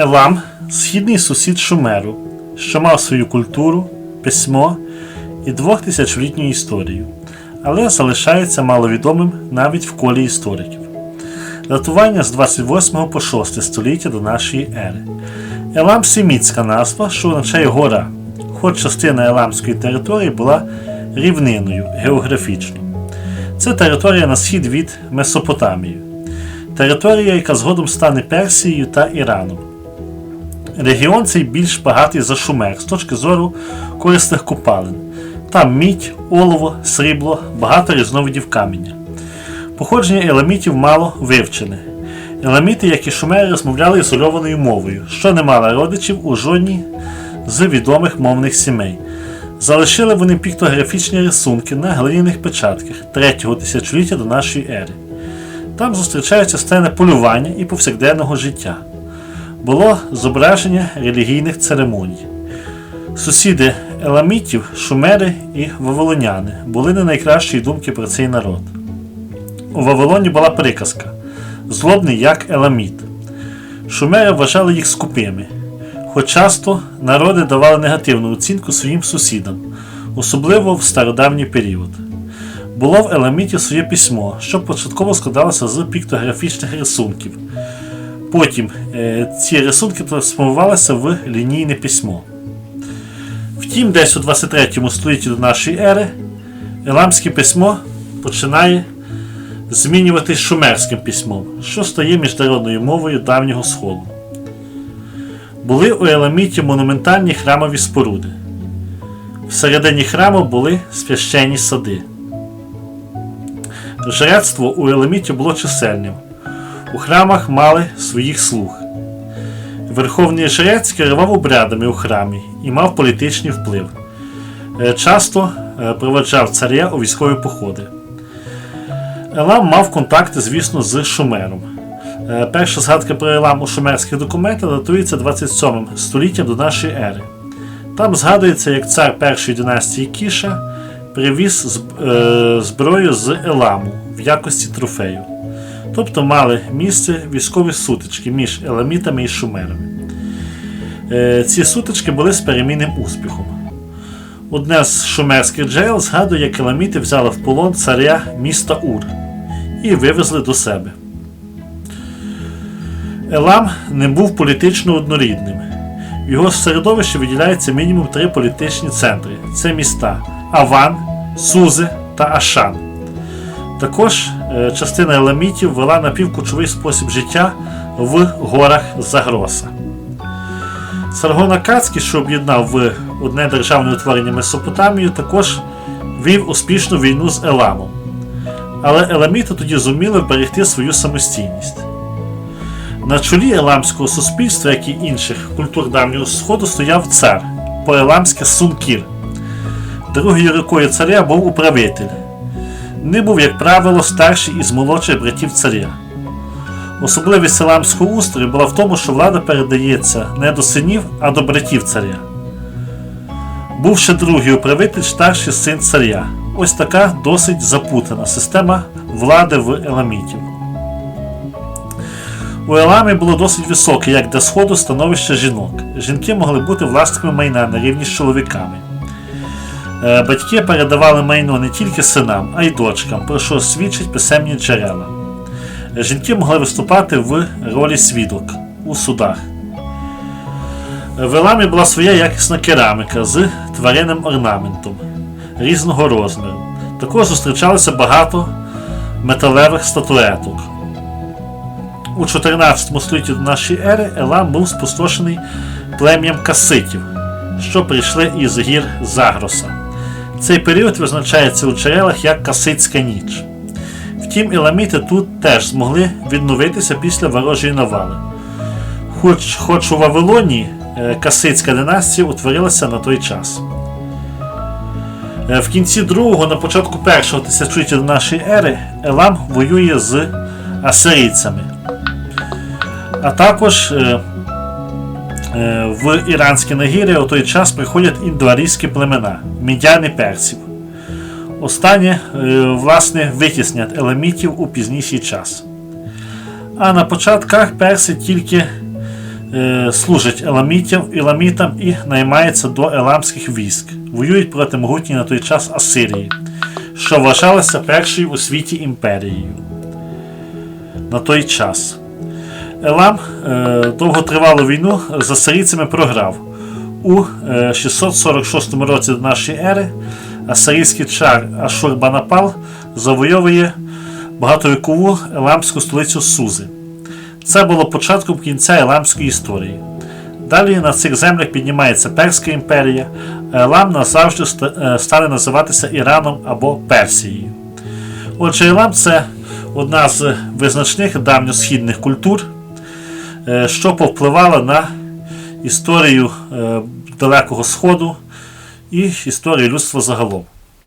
Елам східний сусід Шумеру, що мав свою культуру, письмо і двохтисячолітню історію, але залишається маловідомим навіть в колі істориків. Датування з 28 по 6 століття до нашої ери. Елам семітська назва, що означає гора, хоч частина еламської території була рівниною географічно. Це територія на схід від Месопотамії, територія, яка згодом стане Персією та Іраном. Регіон цей більш багатий за Шумер з точки зору корисних копалин. Там мідь, олово, срібло, багато різновидів каміння. Походження еламітів мало вивчене. Еламіти, як і шумери, розмовляли ізольованою мовою, що не мала родичів у жодній з відомих мовних сімей. Залишили вони піктографічні рисунки на глиняних печатках 3 тисячоліття до нашої ери. Там зустрічаються сцени полювання і повсякденного життя. Було зображення релігійних церемоній. Сусіди еламітів, шумери і вавилоняни були не найкращої думки про цей народ. У Вавилоні була приказка злобний як еламіт. Шумери вважали їх скупими, хоч часто народи давали негативну оцінку своїм сусідам, особливо в стародавній період. Було в еламітів своє письмо, що початково складалося з піктографічних рисунків. Потім е, ці рисунки трансформувалися в лінійне письмо. Втім, десь у 23 столітті до нашої ери еламське письмо починає змінюватись шумерським письмом, що стає міжнародною мовою давнього сходу. Були у Еламіті монументальні храмові споруди. Всередині храму були священні сади. Жрецтво у Еламіті було чисельним. У храмах мали своїх слуг. Верховний жрець керував обрядами у храмі і мав політичний вплив. Е, Часто е, проведжав царя у військові походи. Елам мав контакти, звісно, з Шумером. Е, Перша згадка про Елам у шумерських документах датується 27 століттям до нашої ери. Там згадується, як цар першої династії Кіша привіз зброю з Еламу в якості трофею. Тобто мали місце військові сутички між еламітами і шумерами. Е, Ці сутички були з перемінним успіхом. Одне з шумерських джерел згадує, як еламіти взяли в полон царя міста Ур і вивезли до себе. Елам не був політично однорідним. В його середовищі виділяється мінімум три політичні центри: це міста Аван, Сузи та Ашан. Також частина еламітів вела напівкочовий спосіб життя в горах Загроса. Саргон Акацький, що об'єднав в одне державне утворення Месопотамію, також вів успішну війну з Еламом. Але еламіти тоді зуміли вберегти свою самостійність. На чолі еламського суспільства, як і інших культур давнього сходу, стояв цар по-еламськи Сункір. Другою рукою царя був управитель. Не був, як правило, старший із молодших братів царя. Особливість еламського устрою була в тому, що влада передається не до синів, а до братів царя. Був ще другий управитель, старший син царя. Ось така досить запутана система влади в еламітів. У Еламі було досить високе, як для сходу, становище жінок. Жінки могли бути власниками майна на рівні з чоловіками. Е, Батьки передавали майно не тільки синам, а й дочкам, про що свідчать писемні джерела. Жінки могли виступати в ролі свідок у судах. В Еламі була своя якісна кераміка з тваринним орнаментом різного розміру. Також зустрічалося багато металевих статуеток. У 14 столітті до нашої ери Елам був спустошений плем'ям каситів, що прийшли із гір Загроса. Цей період визначається у джерелах як Каситська ніч. Втім, еламіти тут теж змогли відновитися після ворожої навали. Хоч, хоч у Вавилоні е, Касицька династія утворилася на той час. Е, В кінці другого, на початку першого тисячоліття до нашої ери Елам воює з асирійцями. А також е, в Іранське Нагір'я у той час приходять індоарійські племена мідяни персів. Останнє, е, власне, витіснять еламітів у пізніший час. А на початках перси тільки е, служить еламітям, еламітам і наймається до еламських військ. Воюють проти могутньої на той час Асирії, що вважалася першою у світі імперією. На той час. Елам е, довготривалу війну з асирійцями програв. У е, 646 році до нашої ери асирійський цар Ашурбанапал завойовує багатовікову еламську столицю Сузи. Це було початком кінця еламської історії. Далі на цих землях піднімається Перська імперія, а Елам назавжди ста- е, стане називатися Іраном або Персією. Отже, Елам це одна з визначних давньосхідних культур, е, що повпливало на історію е, Далекого Сходу і історію людства загалом.